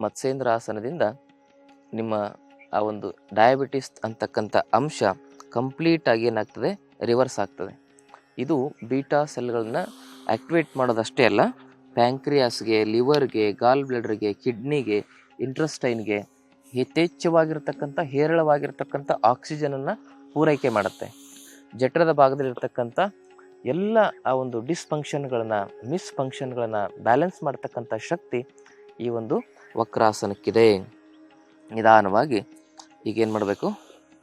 ಮತ್ಸ್ಯೇಂದ್ರ ಆಸನದಿಂದ ನಿಮ್ಮ ಆ ಒಂದು ಡಯಾಬಿಟಿಸ್ ಅಂತಕ್ಕಂಥ ಅಂಶ ಕಂಪ್ಲೀಟ್ ಆಗಿ ಏನಾಗ್ತದೆ? ರಿವರ್ಸ್ ಆಗ್ತದೆ. ಇದು ಬೀಟಾ ಸೆಲ್ಗಳನ್ನ ಆಕ್ಟಿವೇಟ್ ಮಾಡೋದಷ್ಟೇ ಅಲ್ಲ ಪ್ಯಾಂಕ್ರಿಯಾಸ್ಗೆ ಲಿವರ್ಗೆ ಗಾಲ್ ಬ್ಲಡರ್ಗೆ ಕಿಡ್ನಿಗೆ ಇಂಟ್ರೆಸ್ಟೈನ್ಗೆ ಯಥೇಚ್ಛವಾಗಿರ್ತಕ್ಕಂಥ, ಹೇರಳವಾಗಿರ್ತಕ್ಕಂಥ ಆಕ್ಸಿಜನನ್ನು ಪೂರೈಕೆ ಮಾಡುತ್ತೆ. ಜಠರದ ಭಾಗದಲ್ಲಿರ್ತಕ್ಕಂಥ ಎಲ್ಲ ಆ ಒಂದು ಡಿಸ್ಫಂಕ್ಷನ್ಗಳನ್ನು ಮಿಸ್ಫಂಕ್ಷನ್ಗಳನ್ನು ಬ್ಯಾಲೆನ್ಸ್ ಮಾಡ್ತಕ್ಕಂಥ ಶಕ್ತಿ ಈ ಒಂದು ವಕ್ರಾಸನಕ್ಕಿದೆ. ನಿಧಾನವಾಗಿ ಈಗ ಏನು ಮಾಡಬೇಕು?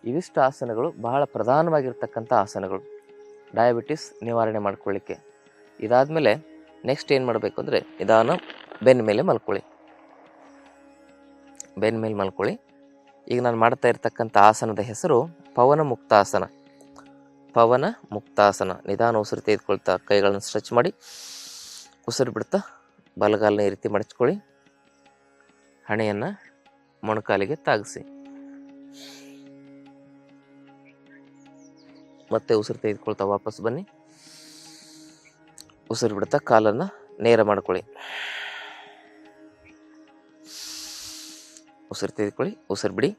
ಇವಿಷ್ಟು ಆಸನಗಳು ಬಹಳ ಪ್ರಧಾನವಾಗಿರ್ತಕ್ಕಂಥ ಆಸನಗಳು. ಡಯಾಬಿಟಿಸ್ ನಿವಾರಣೆ ಮಾಡ್ಕೊಳ್ಳಿಕ್ಕೆ. ಇದಾದಮೇಲೆ ನೆಕ್ಸ್ಟ್ ಏನು ಮಾಡಬೇಕು ಅಂದರೆ ನಿಧಾನ ಬೆನ್ನ ಮೇಲೆ ಮಲ್ಕೊಳ್ಳಿ. ಬೆನ್ನ ಮೇಲೆ ಮಲ್ಕೊಳ್ಳಿ. ಈಗ ನಾನು ಮಾಡ್ತಾ ಇರ್ತಕ್ಕಂಥ ಆಸನದ ಹೆಸರು ಪವನ ಮುಕ್ತಾಸನ. ಪವನ ಮುಕ್ತಾಸನ. ನಿಧಾನ ಉಸಿರು ತೆಗೆದುಕೊಳ್ತಾ ಕೈಗಳನ್ನು ಸ್ಟ್ರೆಚ್ ಮಾಡಿ, ಉಸಿರು ಬಿಡ್ತಾ ಬಲಗಾಲನ್ನ ಈ ರೀತಿ ಮಡಚ್ಕೊಳ್ಳಿ. ಹಣೆಯನ್ನು ಮೊಣಕಾಲಿಗೆ ತಾಗಿಸಿ. ಮತ್ತೆ ಉಸಿರು ತೆಗೆದುಕೊಳ್ತಾ ವಾಪಸ್ ಬನ್ನಿ. ಉಸಿರು ಬಿಡ್ತಾ ಕಾಲನ್ನು ನೇರ ಮಾಡ್ಕೊಳ್ಳಿ. ಉಸಿರು ತೆಗೆದುಕೊಳ್ಳಿ, ಉಸಿರು ಬಿಡಿ.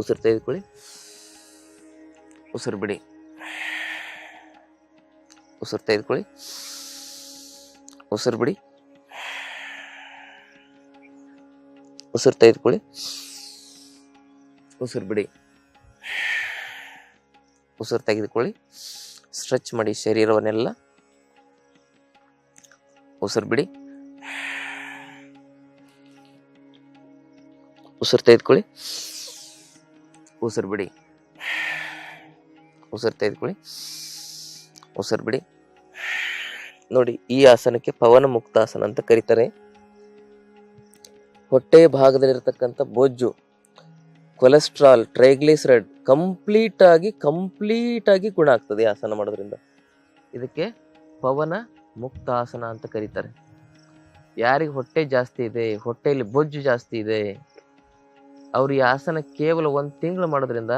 ಉಸಿರು ತೆಗೆದುಕೊಳ್ಳಿ, ಉಸಿರು ಬಿಡಿ. ಉಸಿರು ತೆಗೆದುಕೊಳ್ಳಿ. ಉಸಿರು ಬಿಡಿ. ಉಸಿರು ತೆಗೆದುಕೊಳ್ಳಿ. ಉಸಿರು ಬಿಡಿ. ಉಸಿರು ತೆಗೆದುಕೊಳ್ಳಿ. ಸ್ಟ್ರೆಚ್ ಮಾಡಿ ಶರೀರವನ್ನೆಲ್ಲ. ಉಸಿರು ಬಿಡಿ. ಉಸಿರು ತೆಗೆದುಕೊಳ್ಳಿ. ಉಸಿರು ಬಿಡಿ. ಉಸಿರು ತೆಗೆದುಕೊಳ್ಳಿ. ಉಸಿರು ಬಿಡಿ. ನೋಡಿ, ಈ ಆಸನಕ್ಕೆ ಪವನ ಮುಕ್ತಾಸನ ಅಂತ ಕರೀತಾರೆ. ಹೊಟ್ಟೆ ಭಾಗದಲ್ಲಿರತಕ್ಕಂಥ ಬೊಜ್ಜು ಕೊಲೆಸ್ಟ್ರಾಲ್ ಟ್ರೈಗ್ಲಿಸರೈಡ್ ಕಂಪ್ಲೀಟ್ ಆಗಿ ಕಂಪ್ಲೀಟ್ ಆಗಿ ಗುಣ ಆಗ್ತದೆ ಆಸನ ಮಾಡೋದ್ರಿಂದ. ಇದಕ್ಕೆ ಪವನ ಮುಕ್ತಾಸನ ಅಂತ ಕರೀತಾರೆ. ಯಾರಿಗೆ ಹೊಟ್ಟೆ ಜಾಸ್ತಿ ಇದೆ, ಹೊಟ್ಟೆಯಲ್ಲಿ ಬೊಜ್ಜು ಜಾಸ್ತಿ ಇದೆ, ಅವರು ಈ ಆಸನ ಕೇವಲ ಒಂದು ತಿಂಗಳು ಮಾಡೋದ್ರಿಂದ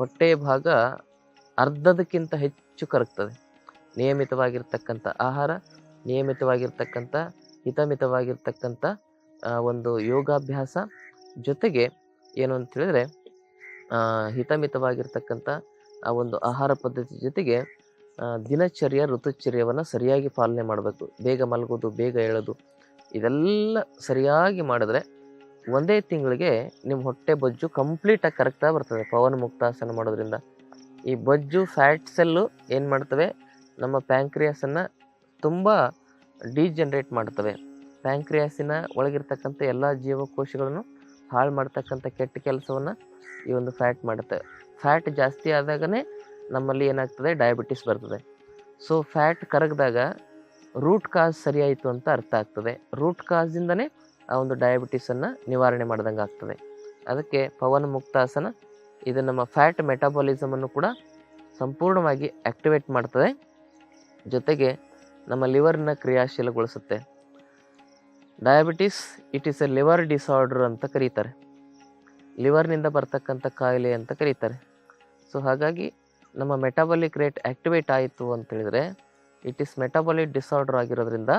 ಹೊಟ್ಟೆಯ ಭಾಗ ಅರ್ಧದಕ್ಕಿಂತ ಹೆಚ್ಚು ಕರಗ್ತದೆ. ನಿಯಮಿತವಾಗಿರ್ತಕ್ಕಂಥ ಆಹಾರ, ನಿಯಮಿತವಾಗಿರ್ತಕ್ಕಂಥ ಹಿತಮಿತವಾಗಿರ್ತಕ್ಕಂಥ ಒಂದು ಯೋಗಾಭ್ಯಾಸ ಜೊತೆಗೆ ಏನು ಅಂತ ಹೇಳಿದ್ರೆ ಹಿತಮಿತವಾಗಿರ್ತಕ್ಕಂಥ, ಆ, ಒಂದು ಆಹಾರ ಪದ್ಧತಿ ಜೊತೆಗೆ ದಿನಚರ್ಯ, ಋತುಚರ್ಯವನ್ನು ಸರಿಯಾಗಿ ಪಾಲನೆ ಮಾಡಬೇಕು. ಬೇಗ ಮಲಗೋದು, ಬೇಗ ಏಳೋದು ಇದೆಲ್ಲ ಸರಿಯಾಗಿ ಮಾಡಿದ್ರೆ ಒಂದೇ ತಿಂಗಳಿಗೆ ನಿಮ್ಮ ಹೊಟ್ಟೆ ಬೊಜ್ಜು ಕಂಪ್ಲೀಟಾಗಿ ಕರೆಕ್ಟಾಗಿ ಬರ್ತದೆ. ಪವನ್ ಮುಕ್ತಾಸನ ಮಾಡೋದ್ರಿಂದ. ಈ ಬೊಜ್ಜು, ಫ್ಯಾಟ್, ಸೆಲ್ಲು ಏನು ಮಾಡ್ತವೆ? ನಮ್ಮ ಪ್ಯಾಂಕ್ರಿಯಾಸನ್ನು ತುಂಬ ಡಿಜನ್ರೇಟ್ ಮಾಡ್ತವೆ ಪ್ಯಾಂಕ್ರಿಯಾಸಿನ ಒಳಗಿರ್ತಕ್ಕಂಥ ಎಲ್ಲ ಜೀವಕೋಶಗಳನ್ನು ಹಾಳು ಮಾಡ್ತಕ್ಕಂಥ ಕೆಟ್ಟ ಕೆಲಸವನ್ನು ಈ ಒಂದು ಫ್ಯಾಟ್ ಮಾಡುತ್ತೆ. ಫ್ಯಾಟ್ ಜಾಸ್ತಿ ಆದಾಗನೇ ನಮ್ಮಲ್ಲಿ ಏನಾಗ್ತದೆ? ಡಯಾಬಿಟಿಸ್ ಬರ್ತದೆ. ಸೊ ಫ್ಯಾಟ್ ಕರಗಿದಾಗ ರೂಟ್ ಕಾಸ್ ಸರಿಯಾಯಿತು ಅಂತ ಅರ್ಥ ಆಗ್ತದೆ. ರೂಟ್ ಕಾಸ್ದಿಂದನೇ ಆ ಒಂದು ಡಯಾಬಿಟಿಸನ್ನು ನಿವಾರಣೆ ಮಾಡ್ದಂಗೆ ಆಗ್ತದೆ. ಅದಕ್ಕೆ ಪವನ ಮುಕ್ತಾಸನ ಇದು ನಮ್ಮ ಫ್ಯಾಟ್ ಮೆಟಾಬಾಲಿಸಮನ್ನು ಕೂಡ ಸಂಪೂರ್ಣವಾಗಿ ಆ್ಯಕ್ಟಿವೇಟ್ ಮಾಡ್ತದೆ. ಜೊತೆಗೆ ನಮ್ಮ ಲಿವರ್ನ ಕ್ರಿಯಾಶೀಲಗೊಳಿಸುತ್ತೆ. Diabetes it is a liver disorder ಅಂತ ಕರೀತಾರೆ. ಲಿವರ್ನಿಂದ ಬರ್ತಕ್ಕಂಥ ಕಾಯಿಲೆ ಅಂತ ಕರೀತಾರೆ. ಸೊ ಹಾಗಾಗಿ ನಮ್ಮ ಮೆಟಾಬಾಲಿಕ್ ರೇಟ್ ಆ್ಯಕ್ಟಿವೇಟ್ ಆಯಿತು ಅಂತ ಹೇಳಿದರೆ ಇಟ್ ಈಸ್ ಮೆಟಾಬಾಲಿಕ್ ಡಿಸಾರ್ಡರ್ ಆಗಿರೋದ್ರಿಂದ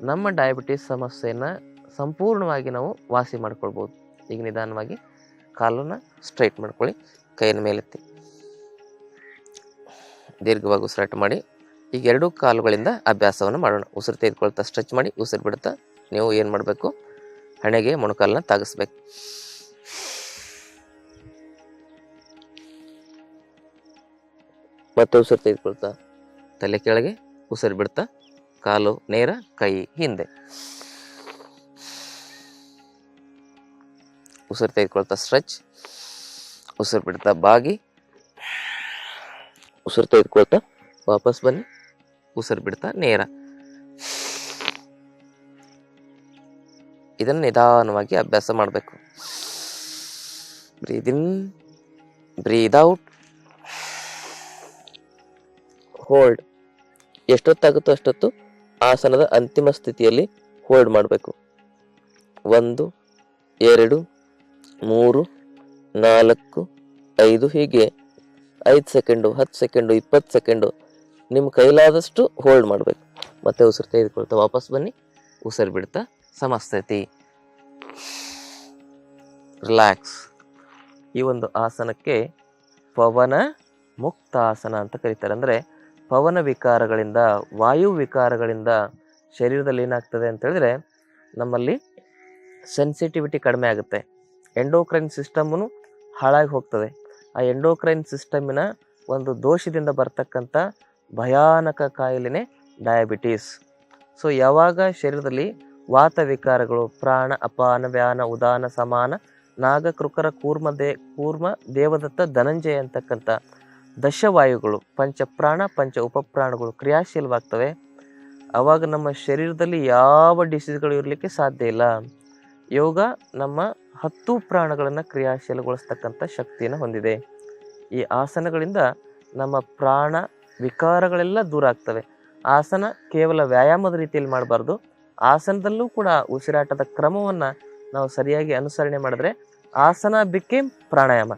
ನಮ್ಮ ಡಯಾಬಿಟಿಸ್ ಸಮಸ್ಯೆಯನ್ನು ಸಂಪೂರ್ಣವಾಗಿ ನಾವು ವಾಸಿ ಮಾಡ್ಕೊಳ್ಬೋದು. ಈಗ ನಿಧಾನವಾಗಿ ಕಾಲನ್ನು ಸ್ಟ್ರೈಟ್ ಮಾಡ್ಕೊಳ್ಳಿ ಕೈಯನ್ನು ಮೇಲೆತ್ತಿ. ದೀರ್ಘವಾಗಿ ಉಸಿರಾಟ ಮಾಡಿ. ಈಗ ಎರಡೂ ಕಾಲುಗಳಿಂದ ಅಭ್ಯಾಸವನ್ನು ಮಾಡೋಣ. ಉಸಿರು ತೆಗೆದುಕೊಳ್ತಾ ಸ್ಟ್ರೆಚ್ ಮಾಡಿ ಉಸಿರು ಬಿಡ್ತಾ ನೀವು ಏನು ಮಾಡಬೇಕು? ಹಣೆಗೆ ಮೊಣಕಾಲನ್ನ ತಾಗಿಸ್ಬೇಕು. ಮತ್ತೆ ಉಸಿರು ತೆಗೆದುಕೊಳ್ತಾ ತಲೆ ಕೆಳಗೆ ಉಸಿರು ಬಿಡ್ತಾ ಕಾಲು ನೇರ ಕೈ ಹಿಂದೆ. ಉಸಿರು ತೆಗೆದುಕೊಳ್ತಾ ಸ್ಟ್ರೆಚ್ ಉಸಿರು ಬಿಡ್ತಾ ಬಾಗಿ. ಉಸಿರು ತೆಗೆದುಕೊಳ್ತಾ ವಾಪಸ್ ಬನ್ನಿ. ಉಸಿರು ಬಿಡ್ತಾ ನೇರ. ಇದನ್ನು ನಿಧಾನವಾಗಿ ಅಭ್ಯಾಸ ಮಾಡಬೇಕು. Breathe in breathe out hold ಎಷ್ಟೊತ್ತಾಗುತ್ತೋ ಅಷ್ಟೊತ್ತು ಆಸನದ ಅಂತಿಮ ಸ್ಥಿತಿಯಲ್ಲಿ ಹೋಲ್ಡ್ ಮಾಡಬೇಕು. ಒಂದು, ಎರಡು, ಮೂರು, ನಾಲ್ಕು, ಐದು ಹೀಗೆ. ಐದು ಸೆಕೆಂಡು, ಹತ್ತು ಸೆಕೆಂಡು, ಇಪ್ಪತ್ತು ಸೆಕೆಂಡು ನಿಮ್ಮ ಕೈಲಾದಷ್ಟು ಹೋಲ್ಡ್ ಮಾಡಬೇಕು. ಮತ್ತೆ ಉಸಿರು ತೆಗೆದುಕೊಳ್ತಾ ವಾಪಸ್ ಬನ್ನಿ. ಉಸಿರು ಬಿಡ್ತಾ ಸಮಸ್ತೈತಿ. ರಿಲ್ಯಾಕ್ಸ್ ಈ ಒಂದು ಆಸನಕ್ಕೆ ಪವನ ಮುಕ್ತ ಆಸನ ಅಂತ ಕರೀತಾರೆ. ಅಂದರೆ ಪವನ ವಿಕಾರಗಳಿಂದ, ವಾಯು ವಿಕಾರಗಳಿಂದ ಶರೀರದಲ್ಲಿ ಏನಾಗ್ತದೆ ಅಂತ ಹೇಳಿದ್ರೆ ನಮ್ಮಲ್ಲಿ ಸೆನ್ಸಿಟಿವಿಟಿ ಕಡಿಮೆ ಆಗುತ್ತೆ. ಎಂಡೋಕ್ರೈನ್ ಸಿಸ್ಟಮ್ನು ಹಾಳಾಗಿ ಹೋಗ್ತದೆ. ಆ ಎಂಡೋಕ್ರೈನ್ ಸಿಸ್ಟಮಿನ ಒಂದು ದೋಷದಿಂದ ಬರ್ತಕ್ಕಂಥ ಭಯಾನಕ ಕಾಯಿಲೆನೇ ಡಯಾಬಿಟೀಸ್ ಸೊ ಯಾವಾಗ ಶರೀರದಲ್ಲಿ ವಾತ ವಿಕಾರಗಳು ಪ್ರಾಣ ಅಪಾನ, ವ್ಯಾನ, ಉದಾನ, ಸಮಾನ ನಾಗ ಕೃಕರ ಕೂರ್ಮ ದೇ, ಕೂರ್ಮ ದೇವದತ್ತ ಧನಂಜಯ ಅಂತಕ್ಕಂಥ ದಶವಾಯುಗಳು, ಪಂಚ ಪ್ರಾಣ, ಪಂಚ ಉಪಪ್ರಾಣಗಳು ಕ್ರಿಯಾಶೀಲವಾಗ್ತವೆ. ಆವಾಗ ನಮ್ಮ ಶರೀರದಲ್ಲಿ ಯಾವ ಡಿಸೀಸ್ಗಳು ಇರಲಿಕ್ಕೆ ಸಾಧ್ಯ ಇಲ್ಲ. ಯೋಗ ನಮ್ಮ ಹತ್ತು ಪ್ರಾಣಗಳನ್ನು ಕ್ರಿಯಾಶೀಲಗೊಳಿಸ್ತಕ್ಕಂಥ ಶಕ್ತಿಯನ್ನು ಹೊಂದಿದೆ. ಈ ಆಸನಗಳಿಂದ ನಮ್ಮ ಪ್ರಾಣ ವಿಕಾರಗಳೆಲ್ಲ ದೂರ ಆಗ್ತವೆ. ಆಸನ ಕೇವಲ ವ್ಯಾಯಾಮದ ರೀತಿಯಲ್ಲಿ ಮಾಡಬಾರ್ದು. ಆಸನದಲ್ಲೂ ಕೂಡ ಉಸಿರಾಟದ ಕ್ರಮವನ್ನು ನಾವು ಸರಿಯಾಗಿ ಅನುಸರಣೆ ಮಾಡಿದ್ರೆ ಆಸನ ಬಿಕ್ಕೇಮ್ ಪ್ರಾಣಾಯಾಮ.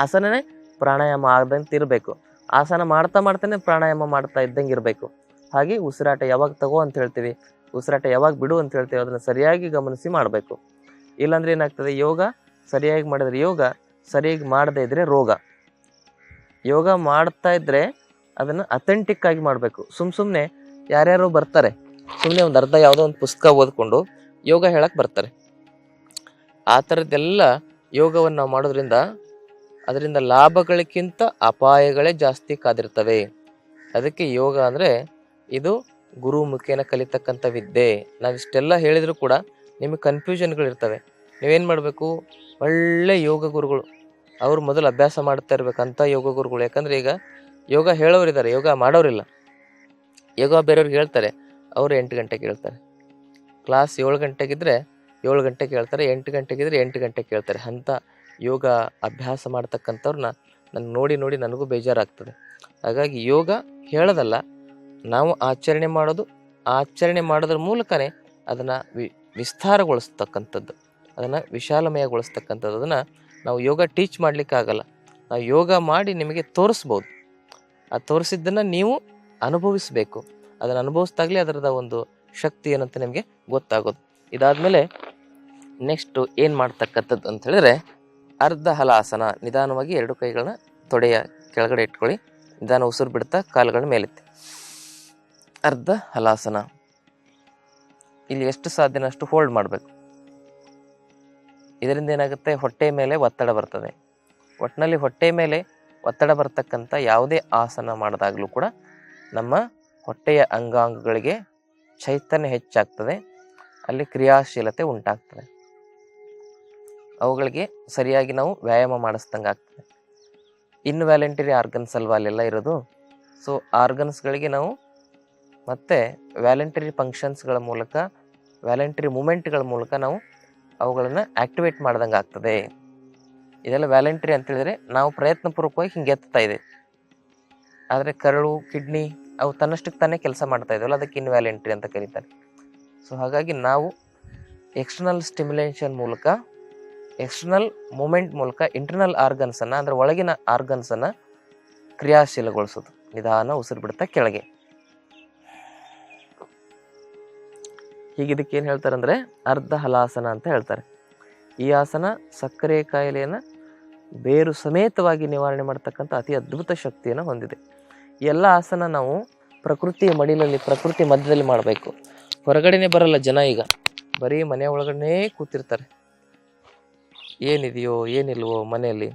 ಆಸನನೇ ಪ್ರಾಣಾಯಾಮ ಆಗದಂತೆ ಇರಬೇಕು ಆಸನ ಮಾಡ್ತಾ ಮಾಡ್ತಾನೆ ಪ್ರಾಣಾಯಾಮ ಮಾಡ್ತಾ ಇದ್ದಂಗೆ ಇರಬೇಕು ಹಾಗೆ ಉಸಿರಾಟ ಯಾವಾಗ ತಗೋ ಅಂತ ಹೇಳ್ತೀವಿ, ಉಸಿರಾಟ ಯಾವಾಗ ಬಿಡು ಅಂತ ಹೇಳ್ತೀವಿ, ಅದನ್ನು ಸರಿಯಾಗಿ ಗಮನಿಸಿ ಮಾಡಬೇಕು. ಇಲ್ಲಾಂದ್ರೆ ಏನಾಗ್ತದೆ, ಯೋಗ ಸರಿಯಾಗಿ ಮಾಡಿದ್ರೆ ಯೋಗ, ಸರಿಯಾಗಿ ಮಾಡದೇ ಇದ್ರೆ ರೋಗ. ಯೋಗ ಮಾಡ್ತಾ ಇದ್ರೆ ಅದನ್ನು ಅಥೆಂಟಿಕ್ ಆಗಿ ಮಾಡಬೇಕು. ಸುಮ್ ಸುಮ್ಮನೆ ಯಾರ್ಯಾರೋ ಬರ್ತಾರೆ. ಸುಮ್ಮನೆ ಒಂದು ಅರ್ಧ ಯಾವುದೋ ಒಂದು ಪುಸ್ತಕ ಓದ್ಕೊಂಡು ಯೋಗ ಹೇಳಕ್ಕೆ ಬರ್ತಾರೆ. ಆ ಥರದ್ದೆಲ್ಲ ಯೋಗವನ್ನು ನಾವು ಮಾಡೋದ್ರಿಂದ ಅದರಿಂದ ಲಾಭಗಳಿಗಿಂತ ಅಪಾಯಗಳೇ ಜಾಸ್ತಿ ಕಾದಿರ್ತವೆ. ಅದಕ್ಕೆ ಯೋಗ ಅಂದರೆ ಇದು ಗುರು ಮುಖೇನ ಕಲಿತಕ್ಕಂಥ ವಿದ್ಯೆ. ನಾವಿಷ್ಟೆಲ್ಲ ಹೇಳಿದರೂ ಕೂಡ ನಿಮಗೆ ಕನ್ಫ್ಯೂಷನ್ಗಳಿರ್ತವೆ ನೀವೇನು ಮಾಡಬೇಕು? ಒಳ್ಳೆ ಯೋಗ ಗುರುಗಳು. ಅವ್ರು ಮೊದಲು ಅಭ್ಯಾಸ ಮಾಡ್ತಾ ಇರ್ಬೇಕಂತ ಯೋಗ ಗುರುಗಳು. ಯಾಕಂದ್ರೆ ಈಗ ಯೋಗ ಹೇಳೋರಿದ್ದಾರೆ ಯೋಗ ಮಾಡೋರಿಲ್ಲ. ಯೋಗ ಬೇರೆಯವ್ರಿಗೆ ಹೇಳ್ತಾರೆ, ಅವರು ಎಂಟು ಗಂಟೆಗೆ ಹೇಳ್ತಾರೆ. ಕ್ಲಾಸ್ ಏಳು ಗಂಟೆಗಿದ್ರೆ ಏಳು ಗಂಟೆಗೆ ಹೇಳ್ತಾರೆ, ಎಂಟು ಗಂಟೆಗಿದ್ರೆ ಎಂಟು ಗಂಟೆಗೆ ಹೇಳ್ತಾರೆ. ಅಂಥ ಯೋಗ ಅಭ್ಯಾಸ ಮಾಡ್ತಕ್ಕಂಥವ್ರನ್ನ ನಾನು ನೋಡಿ ನೋಡಿ ನನಗೂ ಬೇಜಾರಾಗ್ತದೆ. ಹಾಗಾಗಿ ಯೋಗ ಹೇಳೋದಲ್ಲ, ನಾವು ಆಚರಣೆ ಮಾಡೋದು, ಆಚರಣೆ ಮಾಡೋದ್ರ ಮೂಲಕನೇ ಅದನ್ನು ವಿ, ವಿಸ್ತಾರಗೊಳಿಸ್ತಕ್ಕಂಥದ್ದು, ಅದನ್ನು ವಿಶಾಲಮಯಗೊಳಿಸ್ತಕ್ಕಂಥದ್ದು, ಅದನ್ನು ನಾವು ಯೋಗ ಟೀಚ್ ಮಾಡಲಿಕ್ಕಾಗಲ್ಲ. ನಾವು ಯೋಗ ಮಾಡಿ ನಿಮಗೆ ತೋರಿಸ್ಬೋದು. ಆ ತೋರಿಸಿದ್ದನ್ನು ನೀವು ಅನುಭವಿಸಬೇಕು. ಅದನ್ನು ಅನುಭವಿಸ್ದಾಗಲೇ ಅದರದ ಒಂದು ಶಕ್ತಿ ಏನಂತ ನಿಮಗೆ ಗೊತ್ತಾಗೋದು. ಇದಾದಮೇಲೆ ನೆಕ್ಸ್ಟು ಏನು ಮಾಡ್ತಕ್ಕಂಥದ್ದು ಅಂತ ಹೇಳಿದ್ರೆ, ಅರ್ಧ ಹಲಾಸನ ನಿಧಾನವಾಗಿ ಎರಡು ಕೈಗಳನ್ನ ತೊಡೆಯ ಕೆಳಗಡೆ ಇಟ್ಕೊಳ್ಳಿ. ನಿಧಾನ ಉಸಿರು ಬಿಡ್ತಾ ಕಾಲುಗಳ ಮೇಲೆತ್ತಿ. ಅರ್ಧ ಹಲಾಸನ ಇಲ್ಲಿ ಎಷ್ಟು ಸಾಧ್ಯನೋ ಅಷ್ಟು ಹೋಲ್ಡ್ ಮಾಡಬೇಕು. ಇದರಿಂದ ಏನಾಗುತ್ತೆ? ಹೊಟ್ಟೆ ಮೇಲೆ ಒತ್ತಡ ಬರ್ತದೆ. ಒಟ್ಟಿನಲ್ಲಿ ಹೊಟ್ಟೆ ಮೇಲೆ ಒತ್ತಡ ಬರ್ತಕ್ಕಂಥ ಯಾವುದೇ ಆಸನ ಮಾಡಿದಾಗಲೂ ಕೂಡ ನಮ್ಮ ಹೊಟ್ಟೆಯ ಅಂಗಾಂಗಗಳಿಗೆ ಚೈತನ್ಯ ಹೆಚ್ಚಾಗ್ತದೆ. ಅಲ್ಲಿ ಕ್ರಿಯಾಶೀಲತೆ ಉಂಟಾಗ್ತದೆ. ಅವುಗಳಿಗೆ ಸರಿಯಾಗಿ ನಾವು ವ್ಯಾಯಾಮ ಮಾಡಿಸ್ದಂಗೆ ಆಗ್ತದೆ. ಇನ್ವ್ಯಾಲೆಂಟರಿ ಆರ್ಗನ್ಸ್ ಅಲ್ವಾ ಅಲ್ಲೆಲ್ಲ ಇರೋದು? ಸೊ, ಆರ್ಗನ್ಸ್ಗಳಿಗೆ ನಾವು ಮತ್ತೆ ವ್ಯಾಲೆಂಟರಿ ಫಂಕ್ಷನ್ಸ್ಗಳ ಮೂಲಕ, ವ್ಯಾಲೆಂಟರಿ ಮೂಮೆಂಟ್ಗಳ ಮೂಲಕ ನಾವು ಅವುಗಳನ್ನು ಆಕ್ಟಿವೇಟ್ ಮಾಡ್ದಂಗೆ ಆಗ್ತದೆ. ಇದೆಲ್ಲ ವ್ಯಾಲೆಂಟ್ರಿ ಅಂತ ಹೇಳಿದ್ರೆ ನಾವು ಪ್ರಯತ್ನಪೂರ್ವಕವಾಗಿ ಹಿಂಗೆ ಎತ್ತಾ ಇದೆ ಆದರೆ ಕರಳು, ಕಿಡ್ನಿ ಅವು ತನ್ನಷ್ಟಕ್ಕೆ ತಾನೇ ಕೆಲಸ ಮಾಡ್ತಾ ಅದಕ್ಕೆ ಅದಕ್ಕೆ ಇನ್ವ್ಯಾಲೆಂಟ್ರಿ ಅಂತ ಕರೀತಾರೆ. ಸೊ ಹಾಗಾಗಿ ನಾವು ಎಕ್ಸ್ಟರ್ನಲ್ ಸ್ಟಿಮ್ಯುಲೇಷನ್ ಮೂಲಕ ಎಕ್ಸ್ಟರ್ನಲ್ ಮೂಮೆಂಟ್ ಮೂಲಕ ಇಂಟರ್ನಲ್ ಆರ್ಗನ್ಸನ್ನು ಅಂದರೆ ಒಳಗಿನ ಆರ್ಗನ್ಸನ್ನು ಕ್ರಿಯಾಶೀಲಗೊಳಿಸೋದು. ನಿಧಾನ ಉಸಿರು ಬಿಡ್ತಾ ಕೆಳಗೆ. ಹೀಗೆ ಇದಕ್ಕೆ ಏನು ಹೇಳ್ತಾರೆ ಅಂದರೆ ಅರ್ಧ ಹಲಾಸನ ಅಂತ ಹೇಳ್ತಾರೆ. ಈ ಆಸನ ಸಕ್ಕರೆ ಕಾಯಿಲೆಯನ್ನು ಬೇರು ಸಮೇತವಾಗಿ ನಿವಾರಣೆ ಮಾಡ್ತಕ್ಕಂಥ ಅತಿ ಅದ್ಭುತ ಶಕ್ತಿಯನ್ನು ಹೊಂದಿದೆ. ಎಲ್ಲ ಆಸನ ನಾವು ಪ್ರಕೃತಿಯ ಮಡಿಲಲ್ಲಿ, ಪ್ರಕೃತಿ ಮಧ್ಯದಲ್ಲಿ ಮಾಡಬೇಕು. ಹೊರಗಡೆನೇ ಬರಲ್ಲ ಜನ ಈಗ. ಬರೀ ಮನೆ ಒಳಗಡೆ ಕೂತಿರ್ತಾರೆ. ಏನಿದೆಯೋ, ಏನಿಲ್ವೋ ಮನೆಯಲ್ಲಿ.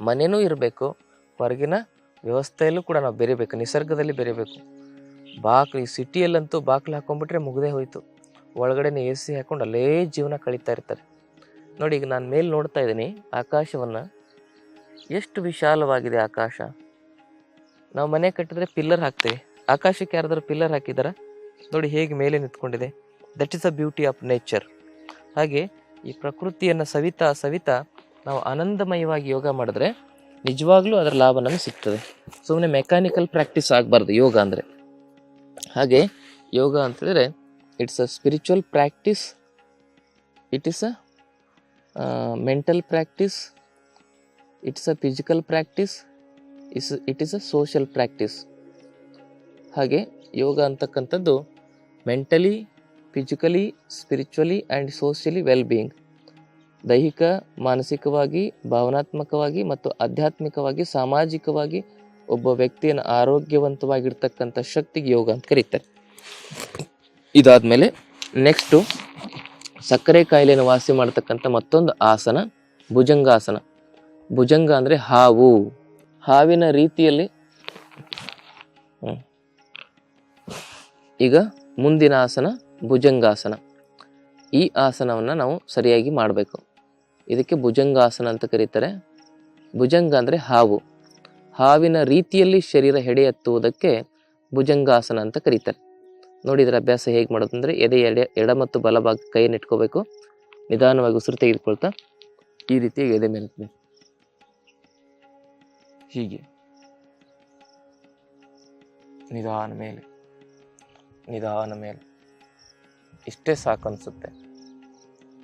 ಮನೆಯೂ ಇರಬೇಕು. ಹೊರಗಿನ ವ್ಯವಸ್ಥೆಯಲ್ಲೂ ಕೂಡ ನಾವು ಬೆರೀಬೇಕು. ನಿಸರ್ಗದಲ್ಲಿ ಬೆರೀಬೇಕು. ಬಾಕ್ಲು ಸಿಟಿಯಲ್ಲಂತೂ ಬಾಕ್ಲು ಹಾಕೊಂಡ್ಬಿಟ್ರೆ ಮುಗದೆ ಹೋಯಿತು. ಒಳಗಡೆನೇ ಎ ಸಿ ಹಾಕೊಂಡು ಅಲ್ಲೇ ಜೀವನ ಕಳೀತಾ ಇರ್ತಾರೆ. ನೋಡಿ, ಈಗ ನಾನು ಮೇಲೆ ನೋಡ್ತಾ ಇದ್ದೀನಿ, ಆಕಾಶವನ್ನು. ಎಷ್ಟು ವಿಶಾಲವಾಗಿದೆ ಆಕಾಶ. ನಾವು ಮನೆ ಕಟ್ಟಿದ್ರೆ ಪಿಲ್ಲರ್ ಹಾಕ್ತೇವೆ. ಆಕಾಶಕ್ಕೆ ಯಾರಾದರೂ ಪಿಲ್ಲರ್ ಹಾಕಿದಾರ? ನೋಡಿ, ಹೇಗೆ ಮೇಲೆ ನಿಂತ್ಕೊಂಡಿದೆ. That is a beauty of nature ಹಾಗೆ ಈ ಪ್ರಕೃತಿಯನ್ನು ಸವಿತಾ ಸವಿತಾ ನಾವು ಆನಂದಮಯವಾಗಿ ಯೋಗ ಮಾಡಿದ್ರೆ ನಿಜವಾಗ್ಲೂ ಅದರ ಲಾಭ ನಮಗೆ ಸಿಗ್ತದೆ. ಸುಮ್ಮನೆ ಮೆಕ್ಯಾನಿಕಲ್ ಪ್ರಾಕ್ಟೀಸ್ ಆಗಬಾರ್ದು, ಯೋಗ ಅಂದರೆ. ಹಾಗೆ ಯೋಗ ಅಂತಂದರೆ it's a spiritual practice it is a mental practice it's a physical practice is it is a social practice ಹಾಗೆ ಯೋಗ ಅಂತಕ್ಕಂಥದ್ದು mentally physically spiritually and socially well being ದೈಹಿಕ, ಮಾನಸಿಕವಾಗಿ, ಭಾವನಾತ್ಮಕವಾಗಿ ಮತ್ತು ಆಧ್ಯಾತ್ಮಿಕವಾಗಿ, ಸಾಮಾಜಿಕವಾಗಿ ಒಬ್ಬ ವ್ಯಕ್ತಿಯನ್ನು ಆರೋಗ್ಯವಂತವಾಗಿರ್ತಕ್ಕಂಥ ಶಕ್ತಿಗೆ ಯೋಗ ಅಂತ ಕರೀತಾರೆ. ಇದಾದ್ಮೇಲೆ ನೆಕ್ಸ್ಟು ಸಕ್ಕರೆ ಕಾಯಿಲೆಯನ್ನು ವಾಸಿ ಮಾಡ್ತಕ್ಕಂಥ ಮತ್ತೊಂದು ಆಸನ ಭುಜಂಗಾಸನ. ಭುಜಂಗ ಅಂದರೆ ಹಾವು. ಹಾವಿನ ರೀತಿಯಲ್ಲಿ ಈಗ ಮುಂದಿನ ಆಸನ ಭುಜಂಗಾಸನ. ಈ ಆಸನವನ್ನು ನಾವು ಸರಿಯಾಗಿ ಮಾಡಬೇಕು. ಇದಕ್ಕೆ ಭುಜಂಗಾಸನ ಅಂತ ಕರೀತಾರೆ. ಭುಜಂಗ ಅಂದರೆ ಹಾವು. ಹಾವಿನ ರೀತಿಯಲ್ಲಿ ಶರೀರ ಹೆಡೆ ಎತ್ತುವುದಕ್ಕೆ ಭುಜಂಗಾಸನ ಅಂತ ಕರೀತಾರೆ. ನೋಡಿ ಇದರ ಅಭ್ಯಾಸ ಹೇಗೆ ಮಾಡೋದು ಅಂದರೆ ಎದೆ, ಎಡೆ, ಎಡ ಮತ್ತು ಬಲಭಾಗ ಕೈಯನ್ನು ಇಟ್ಕೋಬೇಕು. ನಿಧಾನವಾಗಿ ಉಸಿರು ತೆಗೆದುಕೊಳ್ತಾ ಈ ರೀತಿ ಎದೆ ಮೇಲೆ ಹೀಗೆ. ನಿಧಾನ ಮೇಲೆ ನಿಧಾನ ಮೇಲೆ. ಇಷ್ಟೇ ಸಾಕು ಅನಿಸುತ್ತೆ.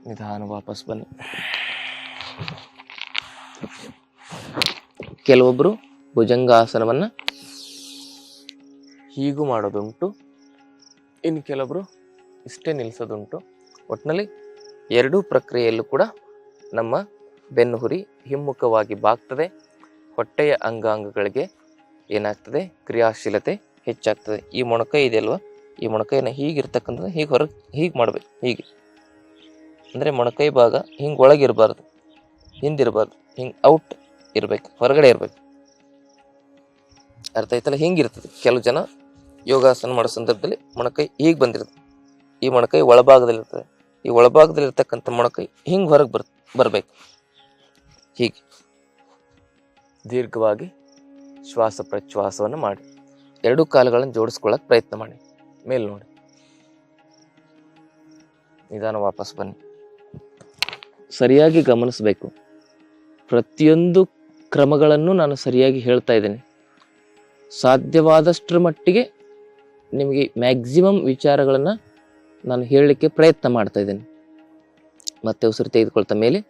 ನಿಧಾನ ವಾಪಸ್ ಬನ್ನಿ. ಕೆಲವೊಬ್ಬರು ಭುಜಂಗಾಸನವನ್ನು ಹೀಗೂ ಮಾಡೋದುಂಟು. ಇನ್ನು ಕೆಲವೊಬ್ಬರು ಇಷ್ಟೇ ನಿಲ್ಲಿಸೋದುಂಟು ಒಟ್ಟಿನಲ್ಲಿ ಎರಡೂ ಪ್ರಕ್ರಿಯೆಯಲ್ಲೂ ಕೂಡ ನಮ್ಮ ಬೆನ್ನುಹುರಿ ಹಿಮ್ಮುಖವಾಗಿ ಬಾಗ್ತದೆ. ಹೊಟ್ಟೆಯ ಅಂಗಾಂಗಗಳಿಗೆ ಏನಾಗ್ತದೆ? ಕ್ರಿಯಾಶೀಲತೆ ಹೆಚ್ಚಾಗ್ತದೆ. ಈ ಮೊಣಕೈ ಇದೆಯಲ್ವಾ? ಈ ಮೊಣಕೈನ ಹೀಗಿರ್ತಕ್ಕಂಥದ್ದು ಹೀಗೆ ಹೊರಗೆ ಹೀಗೆ ಮಾಡಬೇಕು. ಹೀಗೆ. ಅಂದರೆ ಮೊಣಕೈ ಭಾಗ ಹಿಂಗೆ ಒಳಗಿರಬಾರ್ದು. ಹಿಂದಿರಬಾರ್ದು. ಹಿಂಗೆ ಔಟ್ ಇರಬೇಕು. ಹೊರಗಡೆ ಇರಬೇಕು. ಅರ್ಥ ಆಯ್ತಲ್ಲ? ಹಿಂಗಿರ್ತದೆ. ಕೆಲವು ಜನ ಯೋಗಾಸನ ಮಾಡೋ ಸಂದರ್ಭದಲ್ಲಿ ಮೊಣಕೈ ಈಗ ಬಂದಿರುತ್ತೆ. ಈ ಮೊಣಕೈ ಒಳಭಾಗದಲ್ಲಿರ್ತದೆ. ಈ ಒಳಭಾಗದಲ್ಲಿರ್ತಕ್ಕಂಥ ಮೊಣಕೈ ಹಿಂಗೆ ಹೊರಗೆ ಬರ್, ಬರಬೇಕು. ಹೀಗೆ. ದೀರ್ಘವಾಗಿ ಶ್ವಾಸ ಪ್ರಶ್ವಾಸವನ್ನು ಮಾಡಿ. ಎರಡೂ ಕಾಲುಗಳನ್ನು ಜೋಡಿಸ್ಕೊಳ್ಳೋಕೆ ಪ್ರಯತ್ನ ಮಾಡಿ. ಮೇಲೆ ನೋಡಿ. ನಿಧಾನ ವಾಪಸ್ ಬನ್ನಿ. ಸರಿಯಾಗಿ ಗಮನಿಸಬೇಕು. ಪ್ರತಿಯೊಂದು ಕ್ರಮಗಳನ್ನು ನಾನು ಸರಿಯಾಗಿ ಹೇಳ್ತಾ ಇದ್ದೇನೆ. ಸಾಧ್ಯವಾದಷ್ಟರ ಮಟ್ಟಿಗೆ ನಿಮಗೆ ಮ್ಯಾಕ್ಸಿಮಮ್ ವಿಚಾರಗಳನ್ನು ನಾನು ಹೇಳಲಿಕ್ಕೆ ಪ್ರಯತ್ನ ಮಾಡ್ತಾ ಇದ್ದೇನೆ. ಮತ್ತೆ ಉಸಿರು ತೆಗೆದುಕೊಳ್ತ ಮೇಲೆ.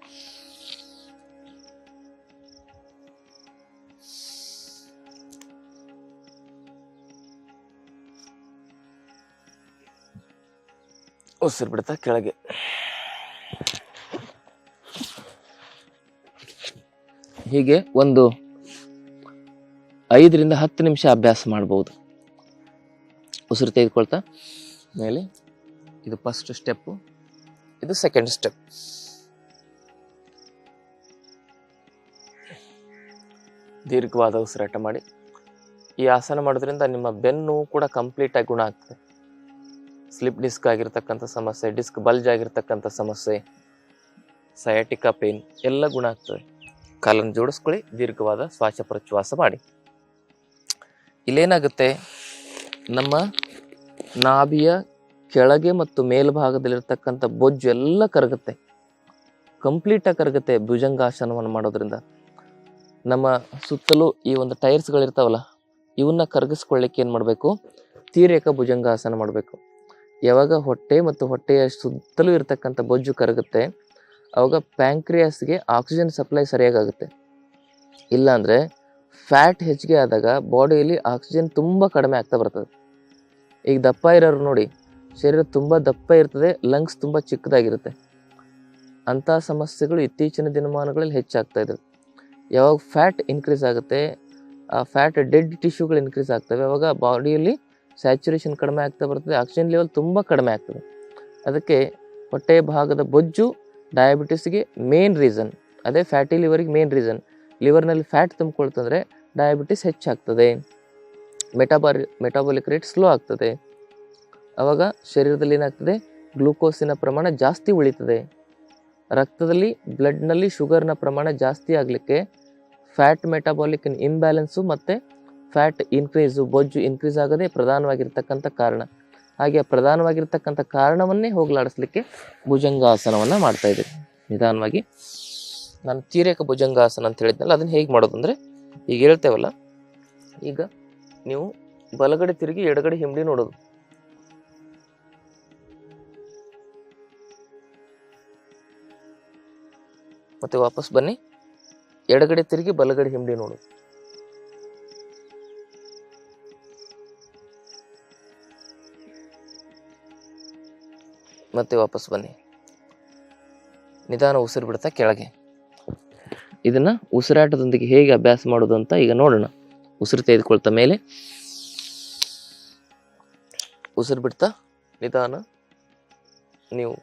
ಉಸಿರು ಬಿಡ್ತಾ ಕೆಳಗೆ. ಹೀಗೆ ಒಂದು ಐದರಿಂದ ಹತ್ತು ನಿಮಿಷ ಅಭ್ಯಾಸ ಮಾಡ್ಬೋದು. ಉಸಿರು ತೆಗೆದುಕೊಳ್ತಾ, ಮೇಲೆ ಇದು ಫಸ್ಟ್ ಸ್ಟೆಪ್ಪು ಇದು ಸೆಕೆಂಡ್ ಸ್ಟೆಪ್ ದೀರ್ಘವಾದ ಉಸಿರಾಟ ಮಾಡಿ. ಈ ಆಸನ ಮಾಡೋದ್ರಿಂದ ನಿಮ್ಮ ಬೆನ್ನು ಕೂಡ ಕಂಪ್ಲೀಟ್ ಆಗಿ ಗುಣ ಆಗ್ತದೆ. ಸ್ಲಿಪ್ ಡಿಸ್ಕ್ ಆಗಿರ್ತಕ್ಕಂಥ ಸಮಸ್ಯೆ ಡಿಸ್ಕ್ ಬಲ್ಜ್ ಆಗಿರ್ತಕ್ಕಂಥ ಸಮಸ್ಯೆ ಸಯಾಟಿಕಾ ಪೇನ್ ಎಲ್ಲ ಗುಣ ಆಗ್ತದೆ. ಕಾಲನ್ನು ಜೋಡಿಸ್ಕೊಳ್ಳಿ, ದೀರ್ಘವಾದ ಶ್ವಾಸ ಪ್ರಚ್ವಾಸ ಮಾಡಿ. ಇಲ್ಲೇನಾಗುತ್ತೆ? ನಮ್ಮ ನಾಭಿಯ ಕೆಳಗೆ ಮತ್ತು ಮೇಲ್ಭಾಗದಲ್ಲಿರ್ತಕ್ಕಂಥ ಬೊಜ್ಜು ಎಲ್ಲ ಕರಗುತ್ತೆ. ಕಂಪ್ಲೀಟಾಗಿ ಕರಗುತ್ತೆ ಭುಜಂಗಾಸನವನ್ನು ಮಾಡೋದ್ರಿಂದ. ನಮ್ಮ ಸುತ್ತಲೂ ಈ ಒಂದು ಟೈರ್ಸ್ಗಳಿರ್ತಾವಲ್ಲ ಇವನ್ನ ಕರಗಿಸ್ಕೊಳ್ಳಿಕ್ಕೆ ಏನು ಮಾಡಬೇಕು? ತೀರೇಕ ಭುಜಂಗಾಸನ ಮಾಡಬೇಕು. ಯಾವಾಗ ಹೊಟ್ಟೆ ಮತ್ತು ಹೊಟ್ಟೆಯ ಸುತ್ತಲೂ ಇರತಕ್ಕಂಥ ಬೊಜ್ಜು ಕರಗುತ್ತೆ, ಅವಾಗ ಪ್ಯಾಂಕ್ರಿಯಾಸ್ಗೆ ಆಕ್ಸಿಜನ್ ಸಪ್ಲೈ ಸರಿಯಾಗುತ್ತೆ ಇಲ್ಲಾಂದರೆ ಫ್ಯಾಟ್ ಹೆಚ್ಚಿಗೆ ಆದಾಗ ಬಾಡಿಯಲ್ಲಿ ಆಕ್ಸಿಜನ್ ತುಂಬ ಕಡಿಮೆ ಆಗ್ತಾ ಬರ್ತದೆ. ಈಗ ದಪ್ಪ ಇರೋರು ನೋಡಿ, ಶರೀರ ತುಂಬ ದಪ್ಪ ಇರ್ತದೆ ಲಂಗ್ಸ್ ತುಂಬ ಚಿಕ್ಕದಾಗಿರುತ್ತೆ. ಅಂಥ ಸಮಸ್ಯೆಗಳು ಇತ್ತೀಚಿನ ದಿನಮಾನಗಳಲ್ಲಿ ಹೆಚ್ಚಾಗ್ತಾ ಇದೆ ಯಾವಾಗ ಫ್ಯಾಟ್ ಇನ್ಕ್ರೀಸ್ ಆಗುತ್ತೆ, ಆ ಫ್ಯಾಟ್ ಡೆಡ್ ಟಿಶ್ಯೂಗಳು ಇನ್ಕ್ರೀಸ್ ಆಗ್ತವೆ, ಅವಾಗ ಬಾಡಿಯಲ್ಲಿ ಸ್ಯಾಚುರೇಷನ್ ಕಡಿಮೆ ಆಗ್ತಾ ಬರ್ತದೆ ಆಕ್ಸಿಜನ್ ಲೆವೆಲ್ ತುಂಬ ಕಡಿಮೆ ಆಗ್ತದೆ. ಅದಕ್ಕೆ ಹೊಟ್ಟೆ ಭಾಗದ ಬೊಜ್ಜು ಡಯಾಬಿಟಿಸ್ಗೆ ಮೇನ್ ರೀಸನ್ ಅದೇ ಫ್ಯಾಟಿ ಲಿವರಿಗೆ ಮೇನ್ ರೀಸನ್ ಲಿವರ್ನಲ್ಲಿ ಫ್ಯಾಟ್ ತುಂಬಿಕೊಳ್ತಂದ್ರೆ ಡಯಾಬಿಟಿಸ್ ಹೆಚ್ಚಾಗ್ತದೆ. ಮೆಟಾಬಾರಿ, ಮೆಟಾಬಾಲಿಕ್ ರೇಟ್ ಸ್ಲೋ ಆಗ್ತದೆ. ಆವಾಗ ಶರೀರದಲ್ಲಿ ಏನಾಗ್ತದೆ? ಗ್ಲೂಕೋಸಿನ ಪ್ರಮಾಣ ಜಾಸ್ತಿ ಉಳಿತದೆ. ರಕ್ತದಲ್ಲಿ ಬ್ಲಡ್ನಲ್ಲಿ ಶುಗರ್ನ ಪ್ರಮಾಣ ಜಾಸ್ತಿ ಆಗಲಿಕ್ಕೆ ಫ್ಯಾಟ್ ಮೆಟಾಬಾಲಿಕ್ ಇಂಬ್ಯಾಲೆನ್ಸು ಮತ್ತು ಫ್ಯಾಟ್ ಇನ್ಕ್ರೀಸು ಬೊಜ್ಜು ಇನ್ಕ್ರೀಸ್ ಆಗದೆ ಪ್ರಧಾನವಾಗಿರ್ತಕ್ಕಂಥ ಕಾರಣ. ಹಾಗೆ ಆ ಪ್ರಧಾನವಾಗಿರ್ತಕ್ಕಂಥ ಕಾರಣವನ್ನೇ ಹೋಗಲಾಡಿಸ್ಲಿಕ್ಕೆ ಭುಜಂಗಾಸನವನ್ನು ಮಾಡ್ತಾ ಇದ್ದೀವಿ ನಿಧಾನವಾಗಿ. ನಾನು ತೀರೇಕ ಭುಜಂಗಾಸನ ಅಂತ ಹೇಳಿದ್ನಲ್ಲ, ಅದನ್ನು ಹೇಗೆ ಮಾಡೋದು ಅಂದರೆ ಈಗ ಹೇಳ್ತೇವಲ್ಲ, ಈಗ ನೀವು ಬಲಗಡೆ ತಿರುಗಿ ಎಡಗಡೆ ಹಿಂಬಡಿ ನೋಡೋದು. ಮತ್ತೆ ವಾಪಸ್ ಬನ್ನಿ. ಎಡಗಡೆ ತಿರುಗಿ ಬಲಗಡೆ ಹಿಂಬಡಿ ನೋಡೋದು ಮತ್ತೆ ವಾಪಸ್ ಬನ್ನಿ. ನಿಧಾನ ಉಸಿರು ಬಿಡ್ತಾ ಕೆಳಗೆ. ಇದನ್ನ ಉಸಿರಾಟದೊಂದಿಗೆ ಹೇಗೆ ಅಭ್ಯಾಸ ಮಾಡೋದು ಅಂತ ಈಗ ನೋಡೋಣ. ಉಸಿರು ತೆಗೆದುಕೊಳ್ತಾ ಮೇಲೆ ಉಸಿರು ಬಿಡ್ತಾ ನಿಧಾನ ನೀವು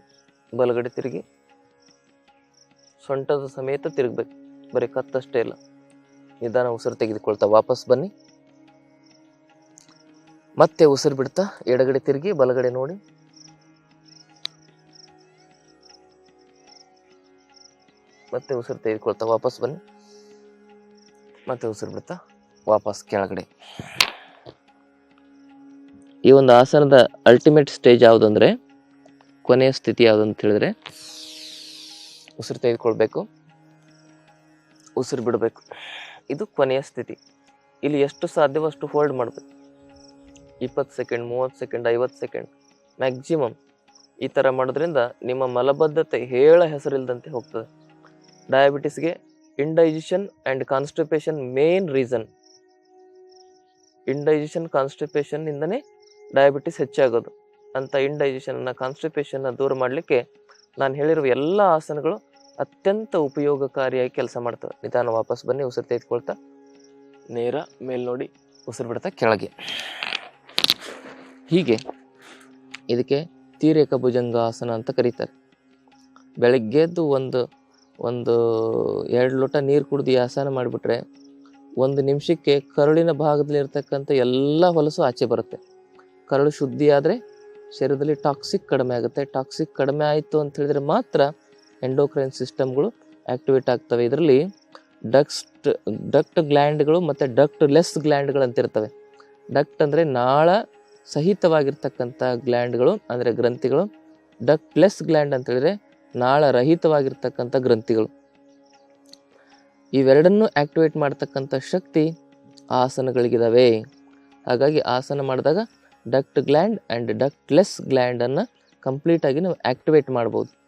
ಬಲಗಡೆ ತಿರುಗಿ ಸೊಂಟದ ಸಮೇತ ತಿರುಗ್ಬೇಕು. ಬರೀ ಕತ್ತಷ್ಟೇ ಇಲ್ಲ. ನಿಧಾನ ಉಸಿರು ತೆಗೆದುಕೊಳ್ತಾ ವಾಪಸ್ ಬನ್ನಿ. ಮತ್ತೆ ಉಸಿರು ಬಿಡ್ತಾ ಎಡಗಡೆ ತಿರುಗಿ ಬಲಗಡೆ ನೋಡಿ. ಮತ್ತೆ ಉಸಿರು ತೆಗೆದುಕೊಳ್ತಾ ವಾಪಸ್ ಬನ್ನಿ. ಮತ್ತೆ ಉಸಿರು ಬಿಡ್ತಾ ವಾಪಸ್ ಕೆಳಗಡೆ. ಈ ಒಂದು ಆಸನದ ಅಲ್ಟಿಮೇಟ್ ಸ್ಟೇಜ್ ಯಾವುದು ಅಂದರೆ, ಕೊನೆಯ ಸ್ಥಿತಿ ಯಾವುದು ಅಂತ ಹೇಳಿದ್ರೆ, ಉಸಿರು ತೆಗೆದುಕೊಳ್ಬೇಕು, ಉಸಿರು ಬಿಡಬೇಕು. ಇದು ಕೊನೆಯ ಸ್ಥಿತಿ. ಇಲ್ಲಿ ಎಷ್ಟು ಸಾಧ್ಯವೋ ಅಷ್ಟು ಹೋಲ್ಡ್ ಮಾಡಬೇಕು. ಇಪ್ಪತ್ತು ಸೆಕೆಂಡ್ ಮೂವತ್ತು ಸೆಕೆಂಡ್ ಐವತ್ತು ಸೆಕೆಂಡ್ ಮ್ಯಾಕ್ಸಿಮಮ್ ಈ ಥರ ಮಾಡೋದ್ರಿಂದ ನಿಮ್ಮ ಮಲಬದ್ಧತೆ ಹೇಳ ಹೆಸರಿಲ್ಲದಂತೆ ಹೋಗ್ತದೆ. ಡಯಾಬಿಟಿಸ್ಗೆ indigestion and constipation main reason indigestion constipation ಇಂದನೇ diabetes ಹೆಚ್ಚಾಗೋದು. ಅಂತ ಇಂಡೈಜೆಷನ್ನ ಅನ್ನ ಕಾನ್ಸ್ಟಿಪೇಷನ್ ದೂರ ಮಾಡಲಿಕ್ಕೆ ನಾನು ಹೇಳಿರುವ ಎಲ್ಲ ಆಸನಗಳು ಅತ್ಯಂತ ಉಪಯೋಗಕಾರಿಯಾಗಿ ಕೆಲಸ ಮಾಡ್ತವೆ. ನಿಧಾನ ವಾಪಸ್ ಬನ್ನಿ, ಉಸಿರು ತೆಗೆದುಕೊಳ್ತಾ, ನೇರ ಮೇಲ್ ನೋಡಿ, ಉಸಿರು ಬಿಡ್ತಾ ಕೆಳಗೆ. ಹೀಗೆ ಇದಕ್ಕೆ ತೀರೇಕ ಭುಜಂಗ ಆಸನ ಅಂತ ಕರೀತಾರೆ. ಬೆಳಗ್ಗೆದ್ದು ಒಂದು ಒಂದು ಎರಡು ಲೋಟ ನೀರು ಕುಡಿದು ಈ ಆಸನ ಮಾಡಿಬಿಟ್ರೆ ಒಂದು ನಿಮಿಷಕ್ಕೆ ಕರುಳಿನ ಭಾಗದಲ್ಲಿ ಇರ್ತಕ್ಕಂಥ ಎಲ್ಲ ಹೊಲಸು ಆಚೆ ಬರುತ್ತೆ. ಕರಳು ಶುದ್ಧಿ ಆದರೆ ಶರೀರದಲ್ಲಿ ಟಾಕ್ಸಿಕ್ ಕಡಿಮೆ ಆಗುತ್ತೆ. ಟಾಕ್ಸಿಕ್ ಕಡಿಮೆ ಆಯಿತು ಅಂತ ಹೇಳಿದ್ರೆ ಮಾತ್ರ ಎಂಡೋಕ್ರೈನ್ ಸಿಸ್ಟಮ್ಗಳು ಆಕ್ಟಿವೇಟ್ ಆಗ್ತವೆ. ಇದರಲ್ಲಿ ಡಕ್ಸ್ಟ್ ಡಕ್ಟ್ ಗ್ಲ್ಯಾಂಡ್ಗಳು ಮತ್ತು ಡಕ್ಟ್ ಲೆಸ್ ಗ್ಲ್ಯಾಂಡ್ಗಳು ಅಂತ ಇರ್ತವೆ. ಡಕ್ಟ್ ಅಂದರೆ ನಾಳ ಸಹಿತವಾಗಿರ್ತಕ್ಕಂಥ ಗ್ಲ್ಯಾಂಡ್ಗಳು ಅಂದರೆ ಗ್ರಂಥಿಗಳು. ಡಕ್ಟ್ ಲೆಸ್ ಗ್ಲ್ಯಾಂಡ್ ಅಂತ ಹೇಳಿದ್ರೆ ನಾಳ ರಹಿತವಾಗಿರ್ತಕ್ಕಂಥ ಗ್ರಂಥಿಗಳು. ಇವೆರಡನ್ನೂ ಆಕ್ಟಿವೇಟ್ ಮಾಡ್ತಕ್ಕಂಥ ಶಕ್ತಿ ಆಸನಗಳಿಗಿದಾವೆ. ಹಾಗಾಗಿ ಆಸನ ಮಾಡಿದಾಗ duct gland and ductless ಗ್ಲ್ಯಾಂಡನ್ನು ಕಂಪ್ಲೀಟಾಗಿ ನಾವು ಆ್ಯಕ್ಟಿವೇಟ್ ಮಾಡ್ಬೋದು.